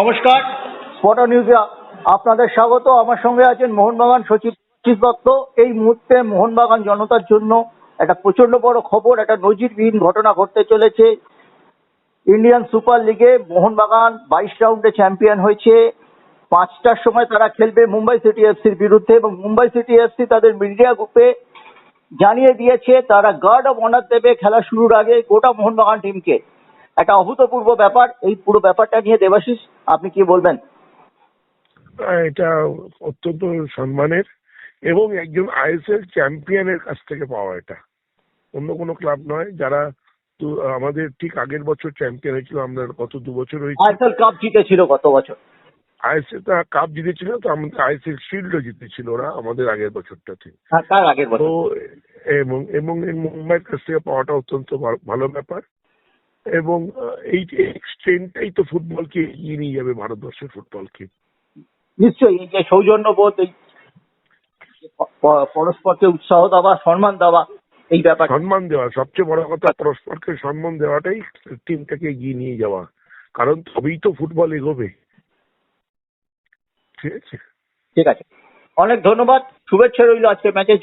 নমস্কার। স্পটা নিউজে আপনাদের স্বাগত। আমার সঙ্গে আছেন মোহনবাগান সচিব সচিব দত্ত এই মুহূর্তে মোহনবাগান জনতার জন্য একটা প্রচণ্ড বড় খবর, একটা নজিরবিহীন ঘটনা ঘটতে চলেছে। ইন্ডিয়ান সুপার লিগে মোহনবাগান বাইশ রাউন্ডে চ্যাম্পিয়ন হয়েছে। পাঁচটার সময় তারা খেলবে মুম্বাই সিটি এফসির বিরুদ্ধে এবং মুম্বাই সিটি এফসি তাদের মিডিয়া গ্রুপে জানিয়ে দিয়েছে, তারা গার্ড অফ অনার দেবে খেলা শুরুর আগে গোটা মোহনবাগান টিমকে একটা অভূতপূর্ব ব্যাপার এই পুরো ব্যাপারটা নিয়ে দেবাশিস আপনি কি বলবেন? এটা অত্যন্ত সম্মানের এবং একজন আইএসএল চ্যাম্পিয়নের কাছ থেকে পাওয়া এটা। অন্য কোনো ক্লাব নয় যারা তো- আমাদের ঠিক আগের বছর চ্যাম্পিয়ন হয়েছিল আমরা গত দু বছর হয়েছে। আইএসএল কাপ জিতেছিল গত বছর। আইএসএল কাপ জিতেছিল তো আমাদের আইএসএল শিল্ডও জিতেছিল ওরা আমাদের আগের বছরটাতে। হ্যাঁ তার আগের তো বছর। এবং এবং এই মুম্বাইয়ের কাছ থেকে পাওয়াটা অত্যন্ত ভালো ব্যাপার। এবং এই এক্সটেন্ডটাই তো ফুটবলকে এগিয়ে নিয়ে যাবে ভারতবর্ষের ফুটবলকে। নিশ্চয়ই এই যে সৌজন্যবোধ এই প- প- পরস্পরকে উৎসাহ দেওয়া সম্মান দেওয়া এই ব্যাপার। সম্মান দেওয়া সবচেয়ে বড় কথা পরস্পরকে সম্মান দেওয়াটাই টিমটাকে এগিয়ে নিয়ে যাওয়া। কারণ তবেই তো ফুটবল এগোবে। ঠিক আছে? ঠিক আছে। অনেক ধন্যবাদ শুভেচ্ছা রইল আজকে ম্যাচের